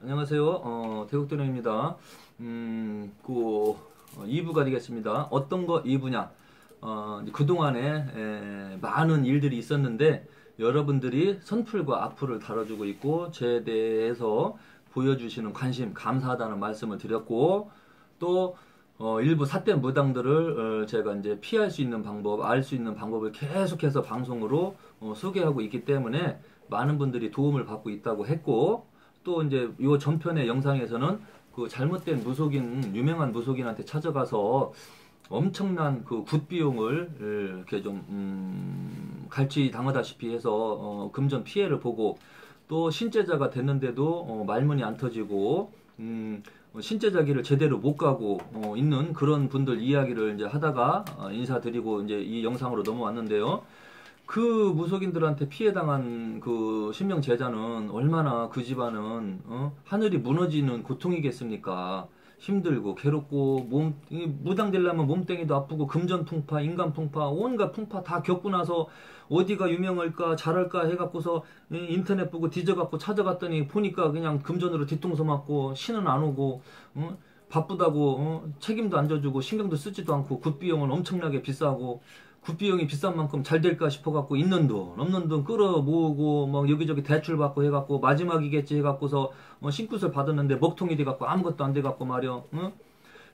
안녕하세요. 어, 대국도령입니다. 음, 그, 어, 2부가 되겠습니다. 어떤 거 2부냐? 어, 그동안에 에, 많은 일들이 있었는데, 여러분들이 선풀과 악플을 달아주고 있고, 제 대해서 보여주시는 관심, 감사하다는 말씀을 드렸고, 또, 어, 일부 삿된 무당들을 어, 제가 이제 피할 수 있는 방법, 알 수 있는 방법을 계속해서 방송으로 어, 소개하고 있기 때문에 많은 분들이 도움을 받고 있다고 했고, 또 이제 요 전편의 영상에서는 그 잘못된 무속인 유명한 무속인한테 찾아가서 엄청난 그 굿비용을 이렇게 좀 음, 갈취 당하다시피 해서 어, 금전 피해를 보고 또 신제자가 됐는데도 어, 말문이 안 터지고 음, 신제자기를 제대로 못 가고 어, 있는 그런 분들 이야기를 이제 하다가 어, 인사드리고 이제 이 영상으로 넘어왔는데요. 그 무속인들한테 피해당한 그 신명 제자는 얼마나 그 집안은 어? 하늘이 무너지는 고통이겠습니까? 힘들고 괴롭고 몸 무당되려면 몸땡이도 아프고 금전 풍파, 인간 풍파, 온갖 풍파 다 겪고 나서 어디가 유명할까 잘할까 해갖고서 인터넷 보고 뒤져갖고 찾아갔더니 보니까 그냥 금전으로 뒤통수 맞고 신은 안 오고 어? 바쁘다고 어? 책임도 안 져주고 신경도 쓰지도 않고 굿비용은 엄청나게 비싸고 굿비용이 비싼 만큼 잘 될까 싶어갖고 있는 돈 없는 돈 끌어 모으고 막 여기저기 대출 받고 해갖고 마지막이겠지 해갖고서 어, 신굿을 받았는데 먹통이 돼갖고 아무것도 안 돼갖고 말이야 응?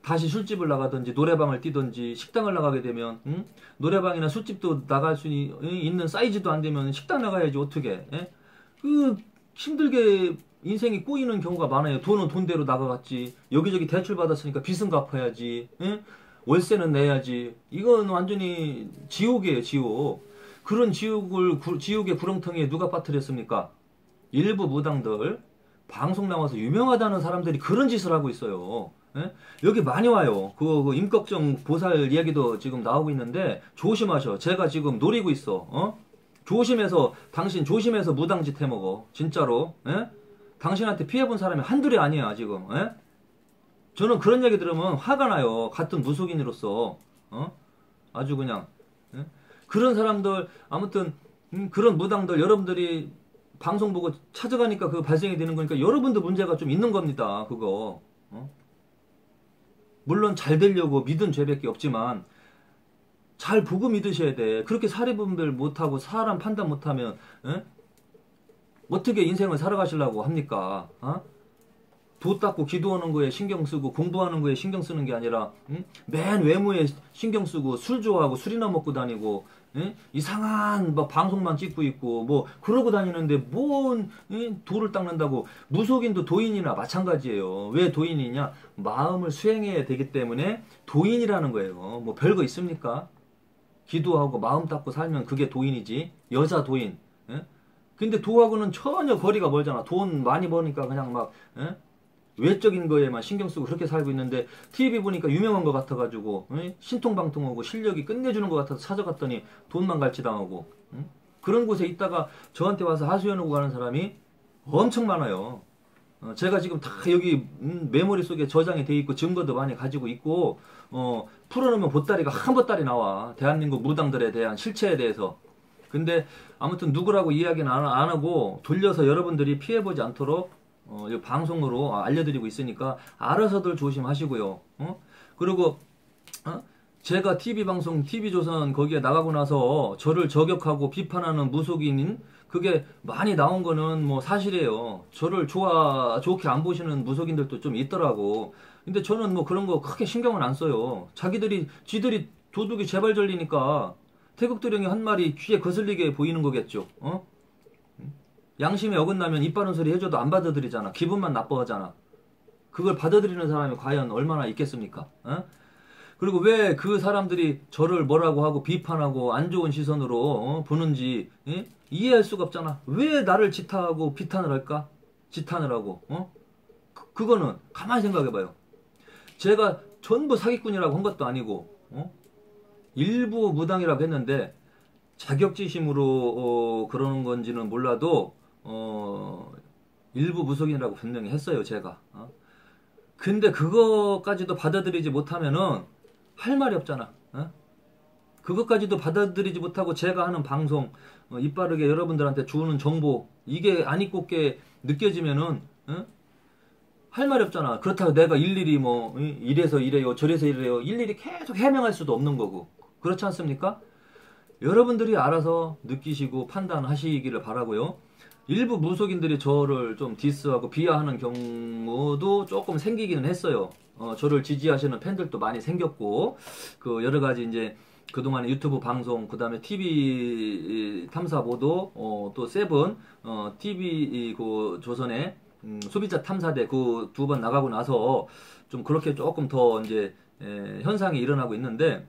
다시 술집을 나가든지 노래방을 뛰든지 식당을 나가게 되면 응? 노래방이나 술집도 나갈 수 있는 사이즈도 안 되면 식당 나가야지 어떻게 예? 그 힘들게 인생이 꼬이는 경우가 많아요 돈은 돈대로 나가갔지 여기저기 대출 받았으니까 빚은 갚아야지 예? 월세는 내야지. 이건 완전히 지옥이에요, 지옥. 그런 지옥을, 지옥의 구렁텅이에 누가 빠뜨렸습니까? 일부 무당들, 방송 나와서 유명하다는 사람들이 그런 짓을 하고 있어요. 예? 여기 많이 와요. 그, 그 임꺽정 보살 이야기도 지금 나오고 있는데, 조심하셔. 제가 지금 노리고 있어. 어? 조심해서, 당신 조심해서 무당짓 해먹어. 진짜로. 예? 당신한테 피해본 사람이 한둘이 아니야, 지금. 예? 저는 그런 얘기 들으면 화가 나요. 같은 무속인으로서. 어? 아주 그냥. 예? 그런 사람들, 아무튼, 음, 그런 무당들, 여러분들이 방송 보고 찾아가니까 그 발생이 되는 거니까 여러분도 문제가 좀 있는 겁니다. 그거. 어? 물론 잘 되려고 믿은 죄밖에 없지만, 잘 보고 믿으셔야 돼. 그렇게 사례분별 못하고 사람 판단 못하면, 예? 어떻게 인생을 살아가시려고 합니까? 어? 도 닦고 기도하는 거에 신경 쓰고 공부하는 거에 신경 쓰는 게 아니라 응? 맨 외모에 신경 쓰고 술 좋아하고 술이나 먹고 다니고 응? 이상한 뭐 방송만 찍고 있고 뭐 그러고 다니는데 뭔 응? 도를 닦는다고 무속인도 도인이나 마찬가지예요. 왜 도인이냐? 마음을 수행해야 되기 때문에 도인이라는 거예요. 뭐 별거 있습니까? 기도하고 마음 닦고 살면 그게 도인이지. 여자 도인. 예? 근데 도하고는 전혀 거리가 멀잖아. 돈 많이 버니까 그냥 막 예? 외적인 거에만 신경 쓰고 그렇게 살고 있는데 TV 보니까 유명한 것 같아가지고 응? 신통방통하고 실력이 끝내주는 것 같아서 찾아갔더니 돈만 갈취당하고 응? 그런 곳에 있다가 저한테 와서 하소연하고 가는 사람이 엄청 많아요. 어, 제가 지금 다 여기 음, 메모리 속에 저장이 돼 있고 증거도 많이 가지고 있고 어, 풀어놓으면 보따리가 한 보따리 나와 대한민국 무당들에 대한 실체에 대해서 근데 아무튼 누구라고 이야기는 안, 안 하고 돌려서 여러분들이 피해보지 않도록 어, 방송으로 알려드리고 있으니까 알아서들 조심하시고요. 어? 그리고 어? 제가 TV 방송 TV 조선 거기에 나가고 나서 저를 저격하고 비판하는 무속인인 그게 많이 나온 거는 뭐 사실이에요. 저를 좋아 좋게 안 보시는 무속인들도 좀 있더라고. 근데 저는 뭐 그런 거 크게 신경을 안 써요. 자기들이 지들이 도둑이 재발 절리니까 태극도령이 한 마리 귀에 거슬리게 보이는 거겠죠. 어? 양심에 어긋나면 입 바른 소리 해줘도 안 받아들이잖아. 기분만 나빠하잖아. 그걸 받아들이는 사람이 과연 얼마나 있겠습니까? 어? 그리고 왜 그 사람들이 저를 뭐라고 하고 비판하고 안 좋은 시선으로 어? 보는지 예? 이해할 수가 없잖아. 왜 나를 지탄하고 비탄을 할까? 지탄을 하고 어? 그, 그거는 가만히 생각해봐요. 제가 전부 사기꾼이라고 한 것도 아니고 어? 일부 무당이라고 했는데 자격지심으로 어, 그러는 건지는 몰라도 어, 일부 무속인이라고 분명히 했어요, 제가. 어? 근데 그거까지도 받아들이지 못하면은 할 말이 없잖아. 어? 그것까지도 받아들이지 못하고 제가 하는 방송, 어, 이빠르게 여러분들한테 주는 정보, 이게 안입 곱게 느껴지면은, 어? 할 말이 없잖아. 그렇다고 내가 일일이 뭐 이래서 이래요, 저래서 이래요, 일일이 계속 해명할 수도 없는 거고 그렇지 않습니까? 여러분들이 알아서 느끼시고 판단하시기를 바라고요. 일부 무속인들이 저를 좀 디스하고 비하하는 경우도 조금 생기기는 했어요. 어, 저를 지지하시는 팬들도 많이 생겼고 그 여러 가지 이제 그동안 유튜브 방송, 그 다음에 TV 탐사 보도, 어, 또 세븐, 어, TV 그 조선의 음, 소비자 탐사대 그 두 번 나가고 나서 좀 그렇게 조금 더 이제 에, 현상이 일어나고 있는데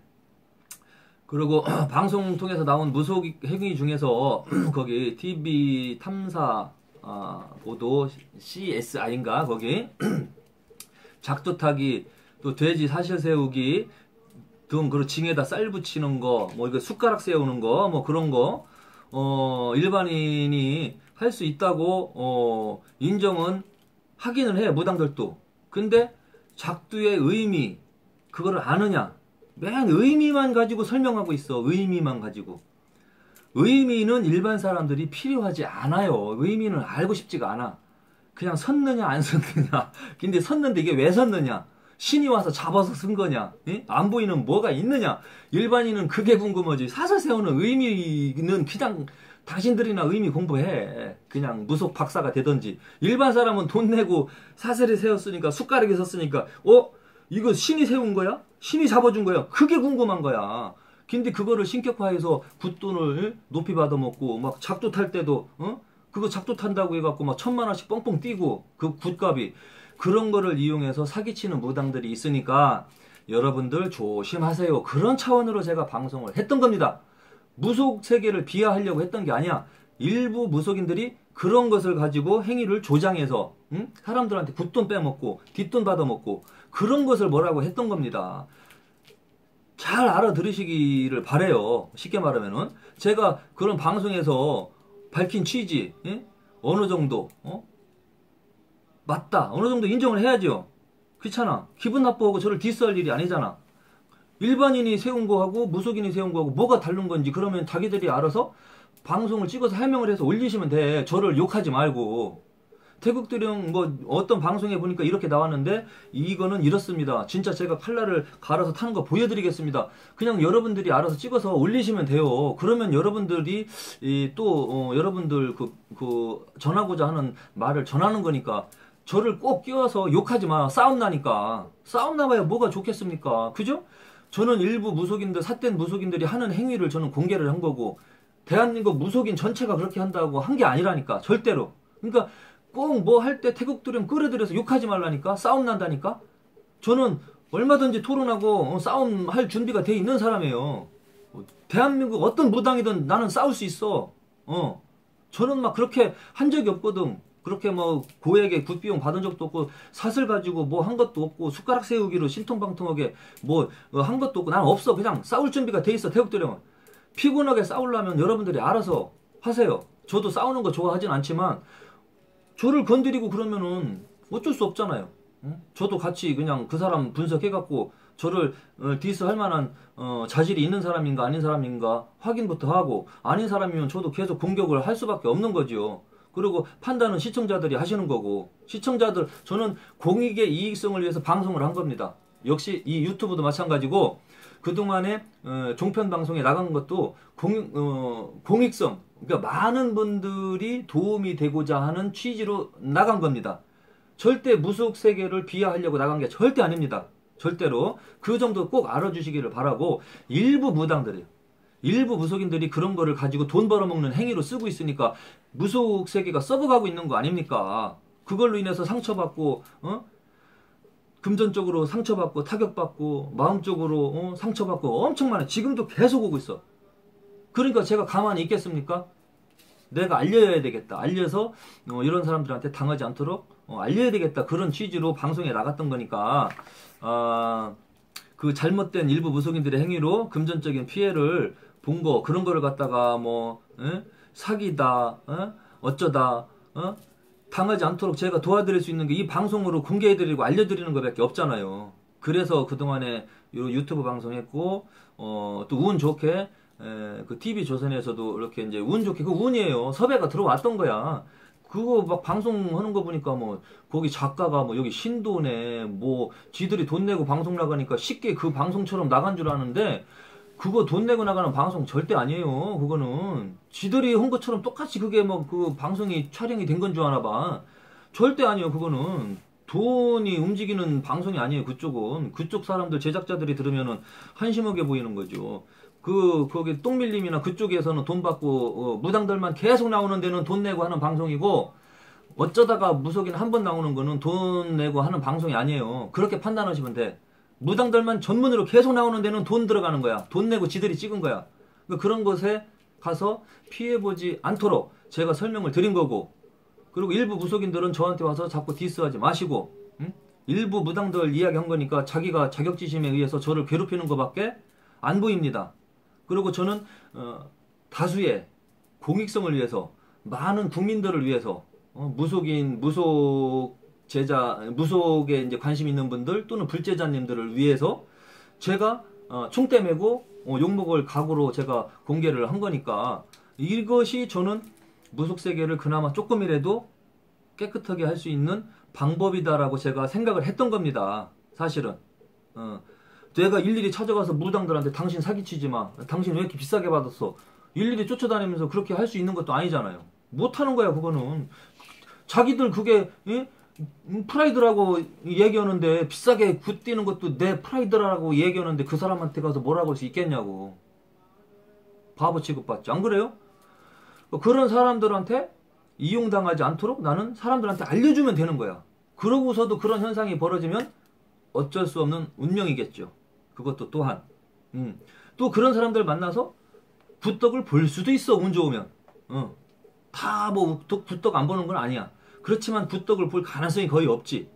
그리고 방송 통해서 나온 무속 행위 중에서 거기 TV 탐사 아, 보도 CSI인가 거기? 작두 타기 또 돼지 사실 세우기 등 그리고 징에다 쌀 붙이는 거 뭐 이거 숟가락 세우는 거 뭐 그런 거 어, 일반인이 할 수 있다고 어, 인정은 하기는 해 무당들도. 근데 작두의 의미 그거를 아느냐 맨 의미만 가지고 설명하고 있어. 의미만 가지고. 의미는 일반 사람들이 필요하지 않아요. 의미는 알고 싶지가 않아. 그냥 섰느냐 안 섰느냐. 근데 섰는데 이게 왜 섰느냐? 신이 와서 잡아서 쓴 거냐? 예? 안 보이는 뭐가 있느냐? 일반인은 그게 궁금하지. 사설 세우는 의미는 그냥 당신들이나 의미 공부해. 그냥 무속 박사가 되던지. 일반 사람은 돈 내고 사설에 세웠으니까 숟가락에 섰으니까 어? 이거 신이 세운 거야? 신이 잡아준 거야. 그게 궁금한 거야. 근데 그거를 신격화해서 굿돈을 높이 받아먹고 막 작두 탈 때도 어? 그거 작두 탄다고 해갖고 막 천만 원씩 뻥뻥 뛰고 그 굿값이 그런 거를 이용해서 사기치는 무당들이 있으니까 여러분들 조심하세요. 그런 차원으로 제가 방송을 했던 겁니다. 무속 세계를 비하하려고 했던 게 아니야. 일부 무속인들이 그런 것을 가지고 행위를 조장해서 응? 사람들한테 굿돈 빼먹고 뒷돈 받아먹고 그런 것을 뭐라고 했던 겁니다. 잘 알아들으시기를 바래요. 쉽게 말하면은 제가 그런 방송에서 밝힌 취지 예? 어느 정도 어? 맞다 어느 정도 인정을 해야죠. 그렇잖아. 기분 나빠하고 저를 디스할 일이 아니잖아. 일반인이 세운 거하고 무속인이 세운 거하고 뭐가 다른 건지 그러면 자기들이 알아서 방송을 찍어서 해명을 해서 올리시면 돼. 저를 욕하지 말고. 태국들은 뭐 어떤 방송에 보니까 이렇게 나왔는데 이거는 이렇습니다. 진짜 제가 칼날을 갈아서 타는 거 보여드리겠습니다. 그냥 여러분들이 알아서 찍어서 올리시면 돼요. 그러면 여러분들이 또 어, 여러분들 그, 그 전하고자 하는 말을 전하는 거니까 저를 꼭 끼워서 욕하지 마. 싸움 나니까. 싸움 나봐야 뭐가 좋겠습니까? 그죠? 저는 일부 무속인들, 삿된 무속인들이 하는 행위를 저는 공개를 한 거고, 대한민국 무속인 전체가 그렇게 한다고 한 게 아니라니까. 절대로. 그러니까 꼭 뭐 할 때 태국들은 끌어들여서 욕하지 말라니까? 싸움 난다니까? 저는 얼마든지 토론하고 어, 싸움 할 준비가 돼 있는 사람이에요. 어, 대한민국 어떤 무당이든 나는 싸울 수 있어. 어. 저는 막 그렇게 한 적이 없거든. 그렇게 뭐 고액의 굿비용 받은 적도 없고 사슬 가지고 뭐 한 것도 없고 숟가락 세우기로 신통방통하게 뭐한 어, 것도 없고 나는 없어. 그냥 싸울 준비가 돼 있어 태국들은 피곤하게 싸우려면 여러분들이 알아서 하세요. 저도 싸우는 거 좋아하진 않지만 저를 건드리고 그러면은 어쩔 수 없잖아요. 저도 같이 그냥 그 사람 분석해갖고 저를 어, 디스할 만한 어, 자질이 있는 사람인가 아닌 사람인가 확인부터 하고 아닌 사람이면 저도 계속 공격을 할 수밖에 없는 거지요. 그리고 판단은 시청자들이 하시는 거고 시청자들 저는 공익의 이익성을 위해서 방송을 한 겁니다. 역시 이 유튜브도 마찬가지고 그동안에 어, 종편 방송에 나간 것도 공, 어, 공익성 그러니까 많은 분들이 도움이 되고자 하는 취지로 나간 겁니다. 절대 무속 세계를 비하하려고 나간 게 절대 아닙니다. 절대로 그 정도 꼭 알아주시기를 바라고 일부 무당들이 일부 무속인들이 그런 거를 가지고 돈 벌어먹는 행위로 쓰고 있으니까 무속 세계가 썩어가고 있는 거 아닙니까? 그걸로 인해서 상처받고 어? 금전적으로 상처받고 타격받고 마음적으로 어? 상처받고 엄청 많아. 지금도 계속 오고 있어. 그러니까 제가 가만히 있겠습니까? 내가 알려야 되겠다. 알려서 어, 이런 사람들한테 당하지 않도록 어, 알려야 되겠다. 그런 취지로 방송에 나갔던 거니까 어, 그 잘못된 일부 무속인들의 행위로 금전적인 피해를 본 거 그런 거를 갖다가 뭐 에? 사기다 어? 어쩌다 어? 당하지 않도록 제가 도와드릴 수 있는 게 이 방송으로 공개해드리고 알려드리는 것밖에 없잖아요. 그래서 그동안에 유튜브 방송했고 어, 또 운 좋게 에, 그 TV 조선에서도 이렇게 이제 운 좋게 그 운이에요. 섭외가 들어왔던 거야. 그거 막 방송하는 거 보니까 뭐 거기 작가가 뭐 여기 신도네 뭐 지들이 돈 내고 방송 나가니까 쉽게 그 방송처럼 나간 줄 아는데 그거 돈 내고 나가는 방송 절대 아니에요. 그거는 지들이 한 것처럼 똑같이 그게 뭐 그 방송이 촬영이 된 건 줄 아나 봐. 절대 아니에요. 그거는 돈이 움직이는 방송이 아니에요. 그쪽은 그쪽 사람들 제작자들이 들으면은 한심하게 보이는 거죠. 그 거기 똥밀림이나 그쪽에서는 돈 받고 어, 무당들만 계속 나오는 데는 돈 내고 하는 방송이고 어쩌다가 무속인 한 번 나오는 거는 돈 내고 하는 방송이 아니에요. 그렇게 판단하시면 돼. 무당들만 전문으로 계속 나오는 데는 돈 들어가는 거야. 돈 내고 지들이 찍은 거야. 그러니까 그런 것에 가서 피해보지 않도록 제가 설명을 드린 거고 그리고 일부 무속인들은 저한테 와서 자꾸 디스하지 마시고 응? 일부 무당들 이야기한 거니까 자기가 자격지심에 의해서 저를 괴롭히는 것밖에 안 보입니다. 그리고 저는 어, 다수의 공익성을 위해서 많은 국민들을 위해서 어, 무속인 무속 제자 무속에 이제 관심 있는 분들 또는 불제자님들을 위해서 제가 어, 총대 메고 어, 욕먹을 각오로 제가 공개를 한 거니까 이것이 저는 무속 세계를 그나마 조금이라도 깨끗하게 할 수 있는 방법이다라고 제가 생각을 했던 겁니다. 사실은. 어, 내가 일일이 찾아가서 무당들한테 당신 사기치지 마. 당신 왜 이렇게 비싸게 받았어? 일일이 쫓아다니면서 그렇게 할 수 있는 것도 아니잖아요. 못 하는 거야, 그거는. 자기들 그게 예? 프라이드라고 얘기하는데 비싸게 굿뛰는 것도 내 프라이드라고 얘기하는데 그 사람한테 가서 뭐라고 할 수 있겠냐고. 바보 취급받지. 안 그래요? 그런 사람들한테 이용당하지 않도록 나는 사람들한테 알려주면 되는 거야. 그러고서도 그런 현상이 벌어지면 어쩔 수 없는 운명이겠죠. 그것도 또한. 음. 또 그런 사람들 만나서 굿떡을 볼 수도 있어, 운 좋으면. 어. 다뭐 굿떡 안 보는 건 아니야. 그렇지만 굿떡을 볼 가능성이 거의 없지.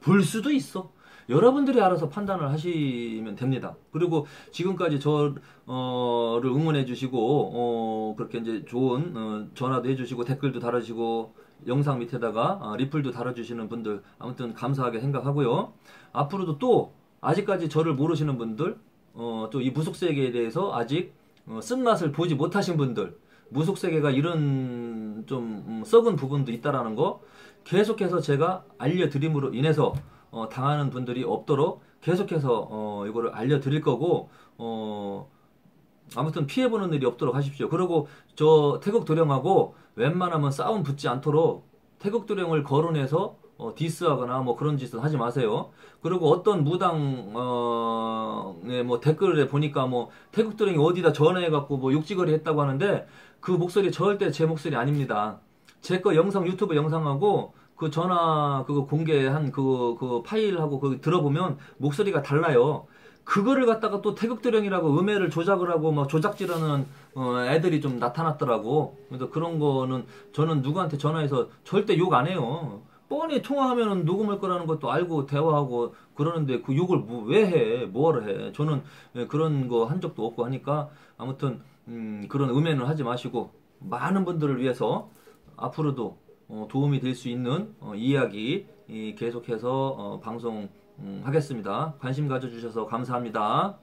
볼 수도 있어. 여러분들이 알아서 판단을 하시면 됩니다. 그리고 지금까지 저를 응원해 주시고 어, 그렇게 이제 좋은 어, 전화도 해주시고 댓글도 달아주시고 영상 밑에다가 어, 리플도 달아주시는 분들 아무튼 감사하게 생각하고요. 앞으로도 또 아직까지 저를 모르시는 분들 어, 또 이 무속 세계에 대해서 아직 어, 쓴맛을 보지 못하신 분들 무속 세계가 이런 좀 음, 썩은 부분도 있다라는 거 계속해서 제가 알려드림으로 인해서 어, 당하는 분들이 없도록 계속해서 어, 이거를 알려드릴 거고 어, 아무튼 피해보는 일이 없도록 하십시오. 그리고 저 태국 도령하고 웬만하면 싸움 붙지 않도록 태국 도령을 거론해서 어, 디스하거나 뭐 그런 짓은 하지 마세요. 그리고 어떤 무당 어뭐 댓글에 보니까 뭐 태국 도령이 어디다 전화해갖고 뭐 욕지거리 했다고 하는데 그 목소리 절대 제 목소리 아닙니다. 제 거 영상 유튜브 영상하고 그 전화 그거 공개한 그, 그 파일하고 그 들어보면 목소리가 달라요. 그거를 갖다가 또 태극도령이라고 음해를 조작을 하고 막 조작질하는 어, 애들이 좀 나타났더라고. 그래서 그런 거는 저는 누구한테 전화해서 절대 욕 안 해요. 뻔히 통화하면은 녹음할 거라는 것도 알고 대화하고 그러는데 그 욕을 뭐, 왜 해? 뭐하러 해? 저는 예, 그런 거 한 적도 없고 하니까 아무튼 음, 그런 음해는 하지 마시고 많은 분들을 위해서 앞으로도 어, 도움이 될 수 있는 어, 이야기 계속해서 어, 방송하겠습니다. 관심 가져주셔서 감사합니다.